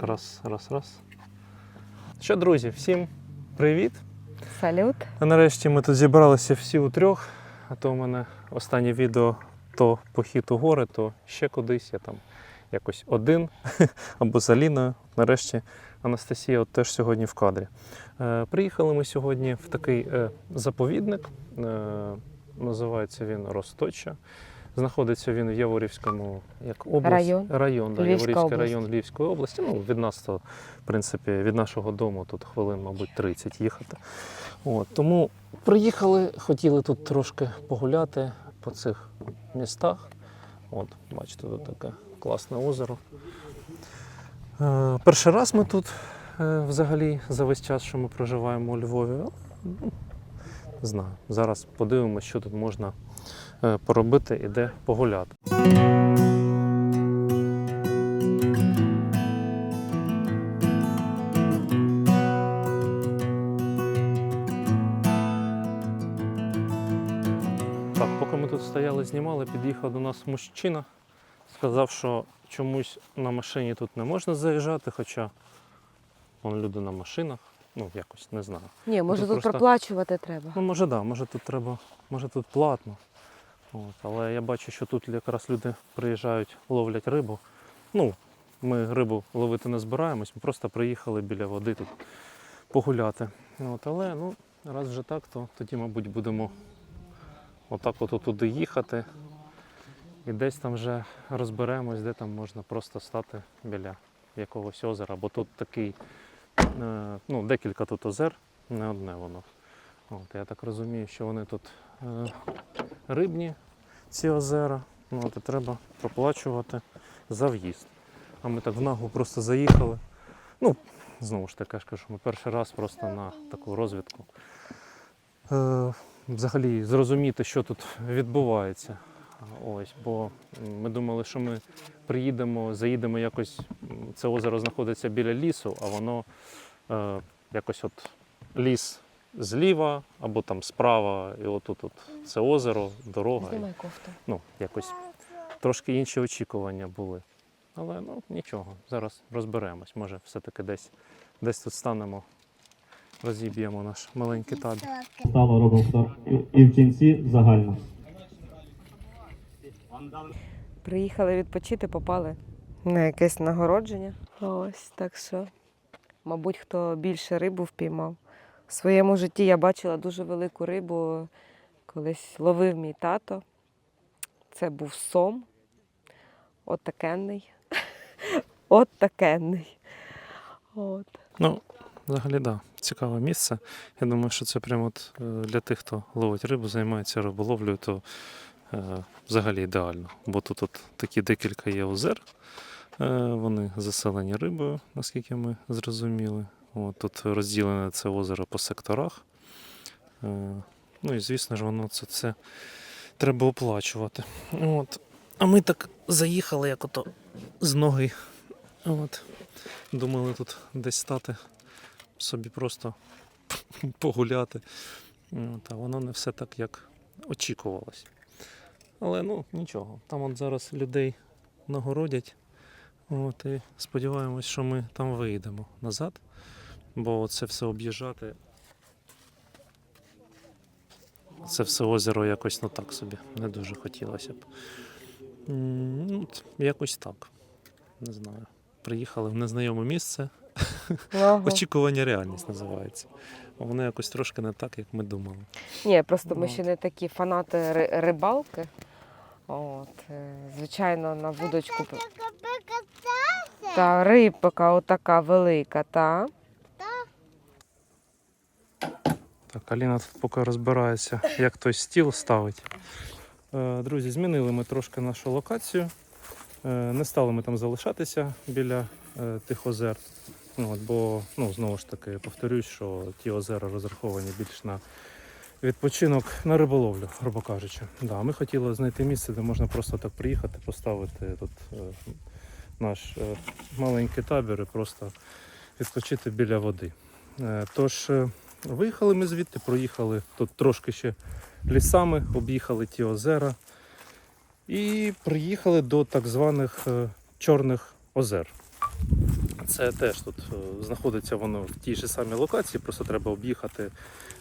Так, раз, раз, раз. Що, друзі, всім привіт! Салют. А нарешті ми тут зібралися всі у трьох. А то у мене останнє відео то похід у гори, то ще кудись. Я там якось один або з Аліною. Нарешті Анастасія от теж сьогодні в кадрі. Е, приїхали ми сьогодні в такий е, заповідник. Е, називається він Росточа. Знаходиться він в Яворівському як область, Район. район да, Яворівський область. район Львівської області. Ну, від нас то, в принципі, від нашого дому тут хвилин, мабуть, 30 їхати. От, тому приїхали, хотіли тут трошки погуляти по цих містах. От, бачите, тут таке класне озеро. Е, перший раз ми тут е, взагалі за весь час, що ми проживаємо у Львові. ну, Не знаю. Зараз подивимося, що тут можна поробити і де погуляти. Так, поки ми тут стояли, знімали, під'їхав до нас мужчина. Сказав, що чомусь на машині тут не можна заїжджати, хоча вон люди на машинах. Ну, якось не знаю. Ні, може Тут тут просто- проплачувати треба. Ну, може, да, може тут треба, може тут платно. От, але я бачу, що тут якраз люди приїжджають, ловлять рибу. Ну, ми рибу ловити не збираємось, ми просто приїхали біля води тут погуляти. От, але ну, раз вже так, то тоді, мабуть, будемо отак от туди їхати. І десь там вже розберемось, де там можна просто стати біля якогось озера. Бо тут такий, е, ну, декілька тут озер, не одне воно. От, я так розумію, що вони тут е, рибні, ці озера. Ну, от і треба проплачувати за в'їзд. А ми так в нагу просто заїхали. Ну, знову ж таки, я ж кажу, ми перший раз просто на таку розвідку. Е, взагалі зрозуміти, що тут відбувається. Ось, бо ми думали, що ми приїдемо, заїдемо якось. Це озеро знаходиться біля лісу, а воно е, якось от ліс зліва або там справа, і отут от це озеро, дорога. Знімай кофту. ну, якось трошки інші очікування були. Але ну нічого, зараз розберемось. Може, все-таки десь, десь тут станемо, розіб'ємо наш маленький табір. стало робимо втор- і- і в кінці загально. Приїхали відпочити, попали на якесь нагородження. Ось так що, мабуть, хто більше рибу впіймав. Своєму житті я бачила дуже велику рибу. Колись ловив мій тато. Це був сом. От такенний. От Ну, взагалі, так, да, цікаве місце. Я думаю, що це прямо от е, для тих, хто ловить рибу, займається риболовлею, то е, взагалі ідеально. Бо тут от такі декілька є озер. Е, вони заселені рибою, наскільки ми зрозуміли. От, тут розділене це озеро по секторах. Е, ну і звісно ж, воно це, це треба оплачувати. От. А ми так заїхали, як ото з ноги. От. Думали тут десь стати, собі просто погуляти. От, воно не все так, як очікувалось. Але ну нічого. Там от зараз людей нагородять. От, і сподіваємось, що ми там виїдемо назад. Бо це все об'їжджати. Це все озеро якось ну так собі. Не дуже хотілося б. Ну, якось так. Не знаю. Приїхали в незнайоме місце. Ага. Очікування реальність називається. Воно якось трошки не так, як ми думали. Ні, просто ми Ну, ще не такі фанати ри- рибалки. От, е, звичайно, на вудочку. п- Та рибка отака велика, та. Так, Аліна тут поки розбирається, як той стіл ставить. Е, Друзі, змінили ми трошки нашу локацію. Е, Не стали ми там залишатися біля е, тих озер. Ну, от, бо, ну, знову ж таки, повторюсь, що ті озера розраховані більш на відпочинок на риболовлю, грубо кажучи. Да, ми хотіли знайти місце, де можна просто так приїхати, поставити тут наш маленький табір і просто відпочити біля води. Тож виїхали ми звідти, проїхали тут трошки ще лісами, об'їхали ті озера і приїхали до так званих е, Чорних озер. Це теж тут е, знаходиться воно в тій же самій локації, просто треба об'їхати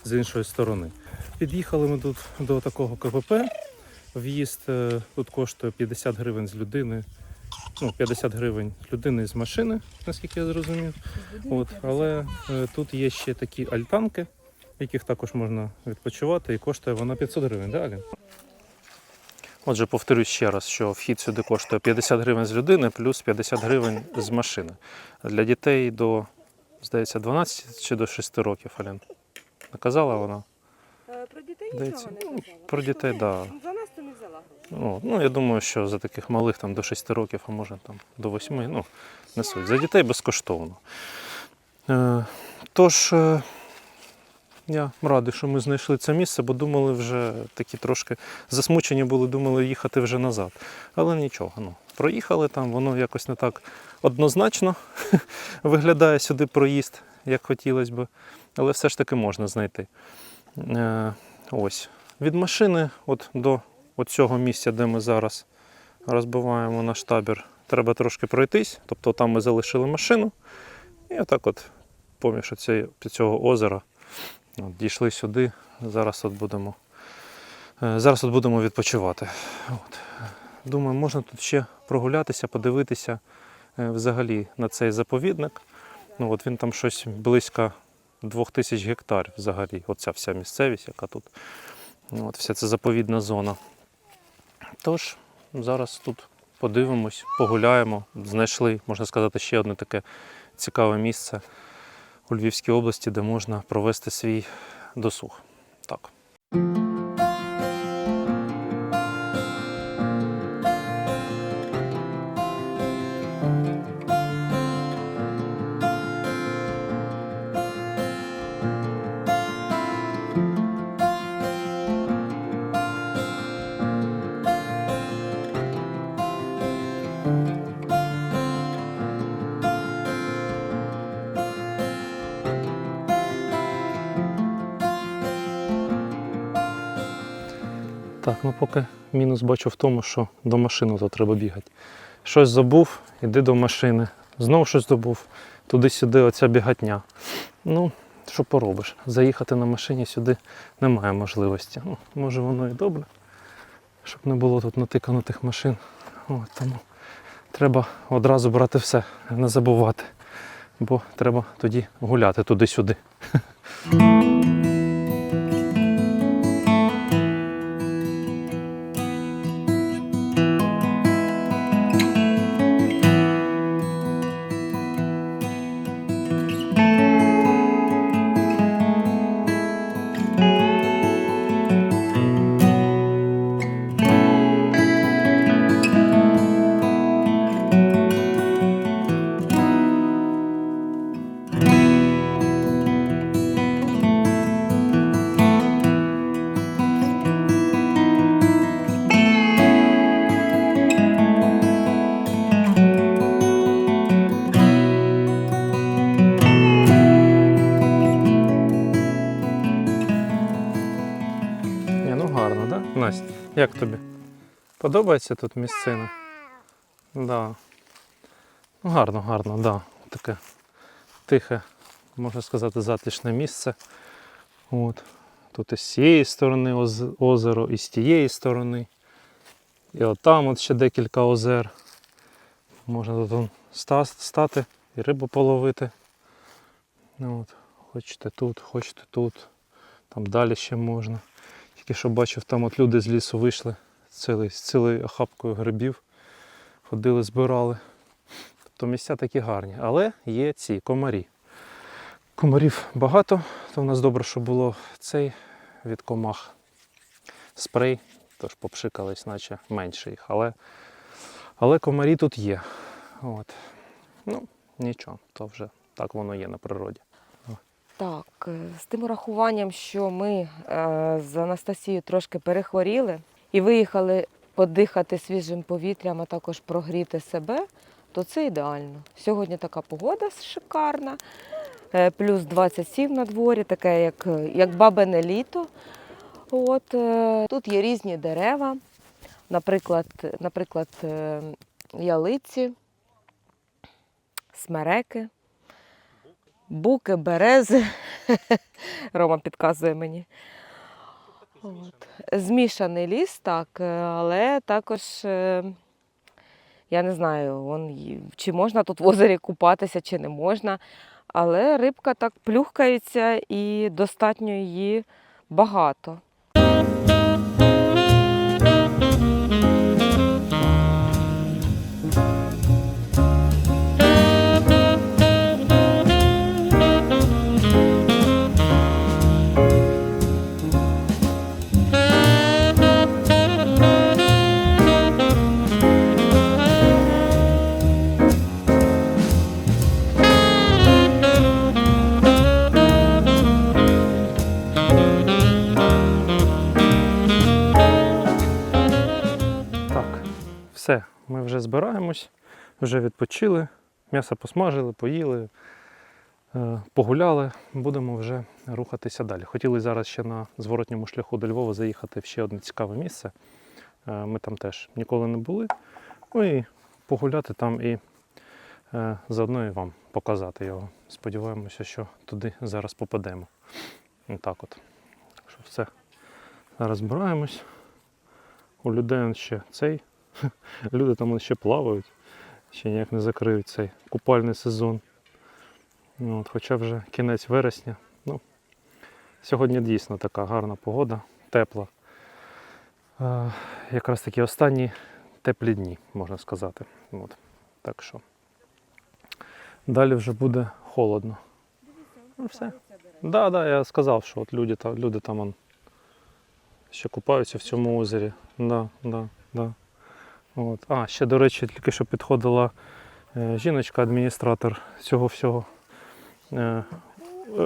з іншої сторони. Під'їхали ми тут до такого КПП. В'їзд е, тут коштує 50 гривень з людини. Ну, 50 гривень людини з машини, наскільки я зрозумів. От, але е, тут є ще такі альтанки, в яких також можна відпочивати, і коштує вона 500 гривень, да, Алін? Отже, повторюсь ще раз, що вхід сюди коштує 50 гривень з людини плюс 50 гривень з машини. Для дітей до, здається, 12 чи до 6 років, Алін. Наказала вона? Про дітей Здається, нічого не ну, казала. про дітей, так. Да. Гроші. Ну, я думаю, що за таких малих там до 6 років, а може там до 8, ну, не суть. За дітей безкоштовно. Е, тож, е, я радий, що ми знайшли це місце, бо думали вже такі трошки засмучені були, думали їхати вже назад. Але нічого, ну, проїхали там, воно якось не так однозначно виглядає сюди проїзд, як хотілося б, але все ж таки можна знайти. Е, ось. Від машини от до от цього місця, де ми зараз розбиваємо наш табір, треба трошки пройтись. Тобто там ми залишили машину. І отак от поміж оцей- цього озера от, дійшли сюди. Зараз от будемо, е, зараз от будемо відпочивати. От. Думаю, можна тут ще прогулятися, подивитися е, взагалі на цей заповідник. Ну, от він там щось близько 2000 гектарів взагалі. Оця вся місцевість, яка тут. Ну, От вся ця заповідна зона. Тож, зараз тут подивимось, погуляємо. Знайшли, можна сказати, ще одне таке цікаве місце у Львівській області, де можна провести свій досуг. Так. Поки мінус бачу в тому, що до машини то треба бігати. Щось забув, іди до машини. Знову щось забув. Туди-сюди оця бігатня. Ну, що поробиш? Заїхати на машині сюди немає можливості. Ну, може воно і добре, щоб не було тут натиканутих машин. От, тому треба одразу брати все, не забувати. Бо треба тоді гуляти туди-сюди. як тобі? Подобається тут місцина? Да. Ну, гарно, гарно. Да. Таке тихе, можна сказати, затишне місце. От. Тут і з цієї сторони оз- озеро, і з тієї сторони. І отам от ще декілька озер. Можна тут ста- стати і рибу половити. Ну, от. Хочете тут, хочете тут. Там далі ще можна. Тільки що бачив, там от люди з лісу вийшли цілий, з цілою охапкою грибів. Ходили, збирали. Тобто місця такі гарні. Але є ці комарі. Комарів багато, то в нас добре, що було цей від комах спрей, тож попшикались, наче менше їх. Але, але комарі тут є. От. Ну, нічого, то вже так воно є на природі. Так, е, з тим урахуванням, що ми е, з Анастасією трошки перехворіли і виїхали подихати свіжим повітрям, а також прогріти себе, то це ідеально. Сьогодні така погода шикарна, е, плюс 27 на дворі, таке як, як бабине літо. От, тут є різні дерева, наприклад, наприклад, ялиці, смереки, буки, берези. Рома підказує мені. От. Змішаний ліс, так, е, але також е, я не знаю, он, чи можна тут в озері купатися, чи не можна. Але рибка так плюхкається і достатньо її багато. Все, ми вже збираємось, вже відпочили, м'ясо посмажили, поїли, е, погуляли, будемо вже рухатися далі. Хотіли зараз ще на зворотньому шляху до Львова заїхати в ще одне цікаве місце. Е, Ми там теж ніколи не були. Ну і погуляти там і е, заодно і вам показати його. Сподіваємося, що туди зараз попадемо. Так от. Що все. Зараз збираємось. У людей ще цей. Люди там ще плавають, ще ніяк не закриють цей купальний сезон. Ну, От, хоча вже кінець вересня. Ну, сьогодні дійсно така гарна погода, тепла. Е, якраз такі останні теплі дні, можна сказати. От. Так що. Далі вже буде холодно. Ну, все. Так, да, да, я сказав, що от люди, люди там ще купаються в цьому озері. Да, да, да. От. А, ще, до речі, тільки що підходила е, жіночка, адміністратор цього всього е,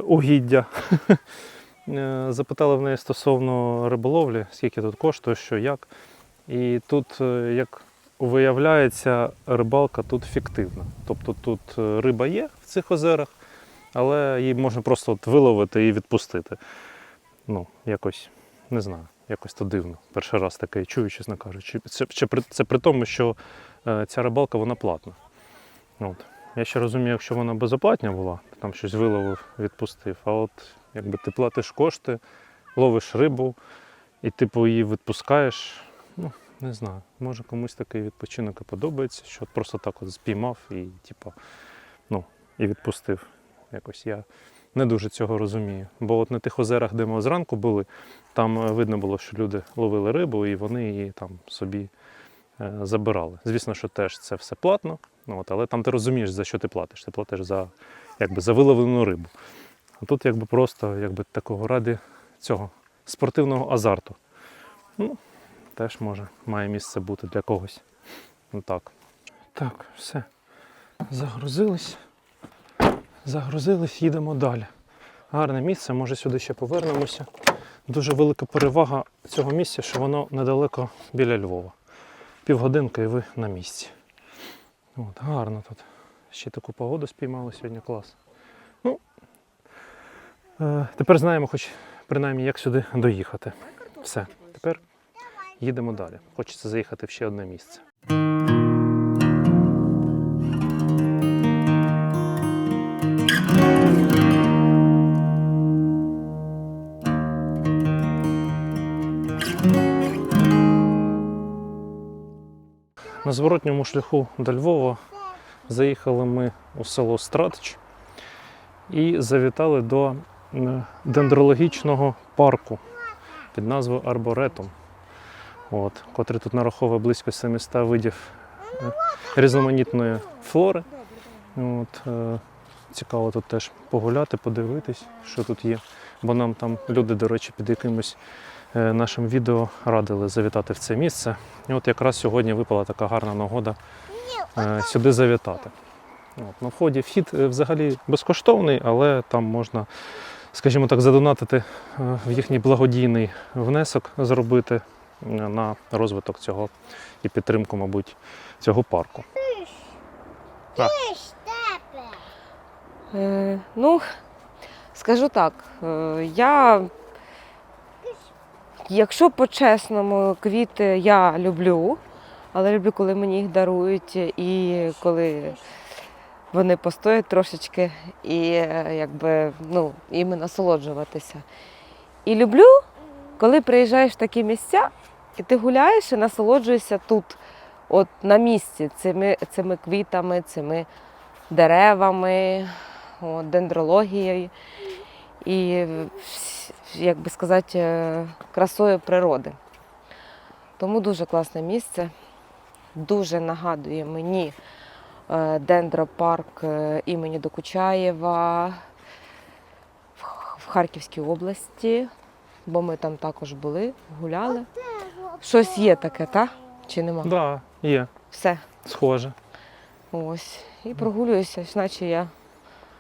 угіддя. Е, Запитала в неї стосовно риболовлі, скільки тут коштує, що як. І тут, як виявляється, рибалка тут фіктивна. Тобто тут риба є в цих озерах, але її можна просто от виловити і відпустити. Ну, якось не знаю, якось то дивно. Перший раз таке чую, чесно кажучи. Це, це, це при тому, що е, ця рибалка вона платна. От. Я ще розумію, якщо вона безоплатня була, там щось виловив, відпустив. А от якби ти платиш кошти, ловиш рибу і типу її відпускаєш. Ну, не знаю. Може комусь такий відпочинок і подобається, що просто так от спіймав і, типу, ну, і відпустив. Якось я не дуже цього розумію. Бо от на тих озерах, де ми зранку були, там е, видно було, що люди ловили рибу і вони її там собі е, забирали. Звісно, що теж це все платно, ну, от, але там ти розумієш, за що ти платиш. Ти платиш за, якби, за виловлену рибу. А тут якби просто якби, такого ради цього спортивного азарту. Ну, теж може має місце бути для когось. Ну, так. так, все. Загрузились. Загрузились, їдемо далі. Гарне місце, може сюди ще повернемося. Дуже велика перевага цього місця, що воно недалеко біля Львова. Півгодинки і ви на місці. От, гарно тут. Ще таку погоду спіймали сьогодні клас. Ну, е, тепер знаємо, хоч принаймні, як сюди доїхати. Все, тепер їдемо далі. Хочеться заїхати в ще одне місце. На зворотньому шляху до Львова заїхали ми у село Стратич і завітали до дендрологічного парку під назвою Арборетум, от, котрий тут нараховує близько 700 видів е, різноманітної флори. От, е, цікаво тут теж погуляти, подивитись, що тут є. Бо нам там люди, до речі, під якимось нашим відео радили завітати в це місце. І от якраз сьогодні випала така гарна нагода е, сюди завітати. От, на вході вхід е, взагалі безкоштовний, але там можна, скажімо так, задонатити е, в їхній благодійний внесок зробити е, на розвиток цього і підтримку, мабуть, цього парку. Так. Е, ну, скажу так, е, я, якщо по-чесному, квіти я люблю, але люблю, коли мені їх дарують, і коли вони постоять трошечки і е, якби, ну, іми насолоджуватися. І люблю, коли приїжджаєш в такі місця, і ти гуляєш і насолоджуєшся тут, от на місці, цими, цими квітами, цими деревами, от, дендрологією і, як би сказати, е, красою природи. Тому дуже класне місце. Дуже нагадує мені е, дендропарк е, імені Докучаєва в Харківській області, бо ми там також були, гуляли. Щось є таке, так? Чи нема? Так, да, є, Все. схоже. Ось. І прогулююся, наче я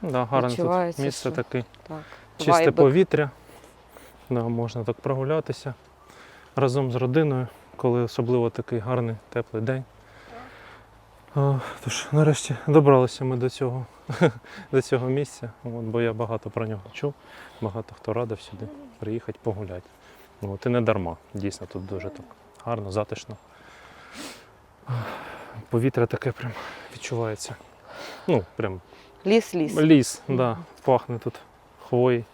Да, гарне тут місце таке. так. Чисте вайбик. повітря. Да, можна так прогулятися разом з родиною, коли особливо такий гарний теплий день. А, Тож, нарешті добралися ми до цього, до цього місця, от, бо я багато про нього чув, багато хто радив сюди приїхати погуляти. От, і не дарма. Дійсно, тут дуже так гарно, затишно. Повітря таке прям відчувається. Ну, прям Ліс, ліс. Ліс, да, пахне тут хвої.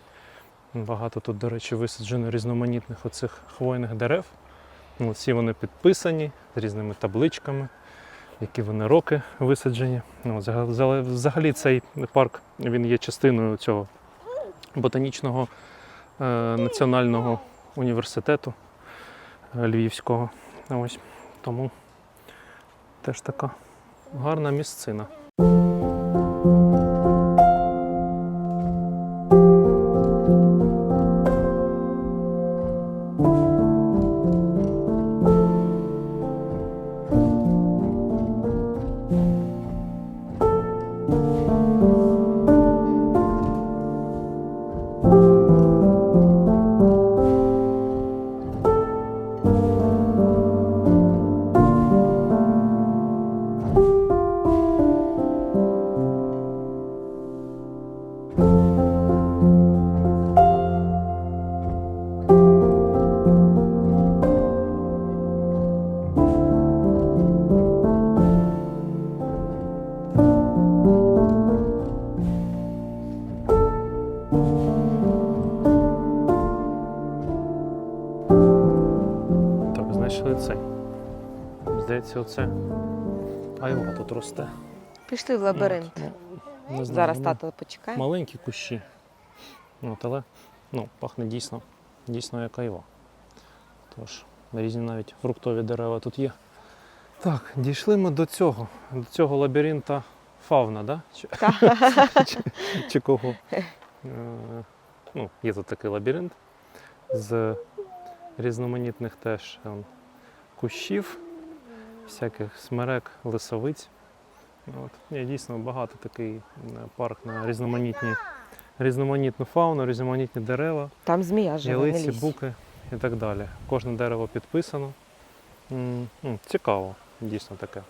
Багато тут, до речі, висаджено різноманітних оцих хвойних дерев. Ну, Всі вони підписані з різними табличками, які вони роки висаджені. Ну, взагалі- цей парк він є частиною цього ботанічного е, національного університету е, Львівського. Ось. Тому теж така гарна місцина. Знайшли цей. Здається, оце айва тут росте. Пішли в лабіринт. От, ну, не знаю, Зараз ну, тато почекає. Маленькі кущі. От, але ну, пахне дійсно, дійсно як айва. Тож, різні навіть фруктові дерева тут є. Так, дійшли ми до цього, до цього лабіринта фауна, да? Чи, чи, чи кого? Е, ну, є тут такий лабіринт з різноманітних теж ем, кущів, всяких смерек, лисовиць. От. Є дійсно багато такий парк на різноманітні, різноманітну фауну, різноманітні дерева, Там змія живе, не ялиці, лізь. буки і так далі. Кожне дерево підписано. М, м, Цікаво, дійсно таке.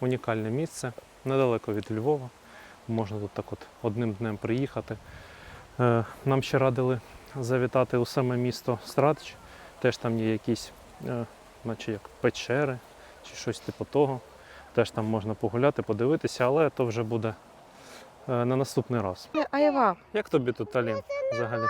Унікальне місце, недалеко від Львова. Можна тут так от одним днем приїхати. Е, Нам ще радили завітати у саме місто Стратч. Теж там є якісь, е, наче як печери чи щось типу того. Теж там можна погуляти, подивитися, але то вже буде е, на наступний раз. Е, Айва. Як тобі тут Алін взагалі?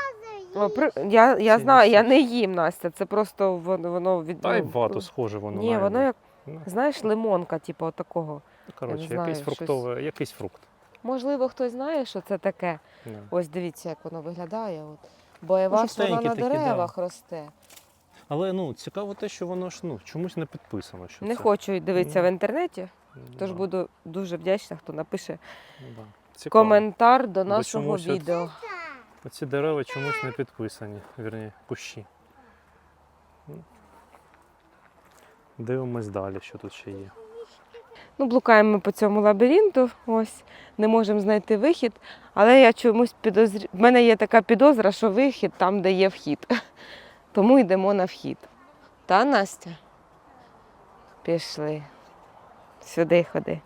О, при- Я, я Ці знаю, я не їм, Настя. Це просто воно, воно від. Та й ну, вату схоже воно. Ні, воно як, Ну, знаєш, лимонка, типу, отакого. коротше, знаю, якийсь щось- якийсь фрукт. Можливо, хтось знає, що це таке. Да. Ось дивіться, як воно виглядає. От. Бо ж вона на такі, да. деревах росте. Але ну цікаво те, що воно ж ну чомусь не підписано. Що Не це. хочу дивитися Ну, в інтернеті, тож Да, буду дуже вдячна, хто напише да. Цікаво. коментар до нашого чомусь от- відео. Оці дерева чомусь не підписані, вірні, кущі. Ну, Дивимось далі, що тут ще є. Ну, блукаємо ми по цьому лабіринту, ось не можемо знайти вихід, але я чомусь підозрю... В мене є така підозра, що вихід там, де є вхід. Тому йдемо на вхід. Та Настя? Пішли. Сюди ходи.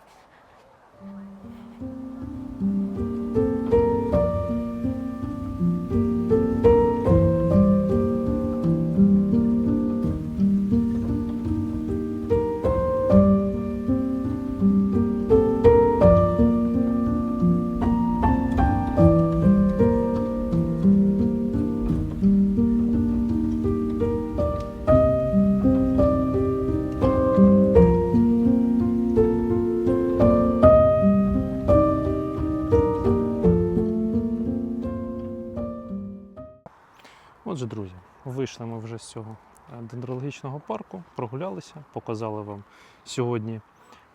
Отже, друзі, вийшли ми вже з цього е, дендрологічного парку, прогулялися, показали вам сьогодні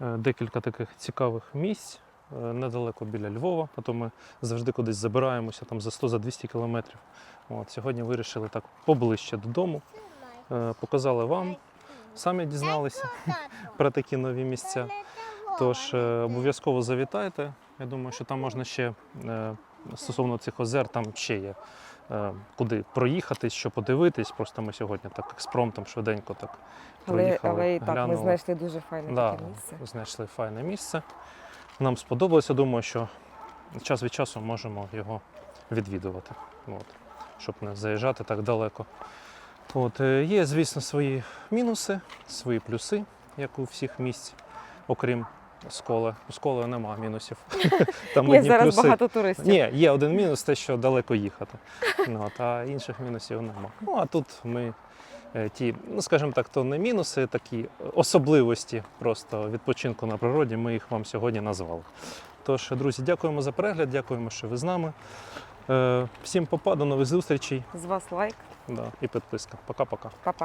е, декілька таких цікавих місць е, недалеко біля Львова. Потім ми завжди кудись забираємося там за 100-200 кілометрів. От, сьогодні вирішили так поближче додому. Показали вам, самі дізналися про такі нові місця. Тож обов'язково завітайте. Я думаю, що там можна ще стосовно цих озер, там ще є куди проїхати, що подивитись. Просто ми сьогодні так експромтом швиденько так Але, проїхали. але і так, ми знайшли дуже файне Да, таке місце. знайшли файне місце. Нам сподобалося. Думаю, що час від часу можемо його відвідувати, от, щоб не заїжджати так далеко. От, е, є, звісно, свої мінуси, свої плюси, як у всіх місць, окрім сколи. У сколи нема мінусів. Там Є одні зараз плюси. багато туристів. Ні, є один мінус, те, що далеко їхати. Ну, а інших мінусів нема. Ну а тут ми е, ті, ну скажімо так, то не мінуси, такі особливості просто відпочинку на природі. Ми їх вам сьогодні назвали. Тож, друзі, дякуємо за перегляд, дякуємо, що ви з нами. Е, Всім попа, до нових зустрічей З вас лайк. да, і підписка. Пока-пока.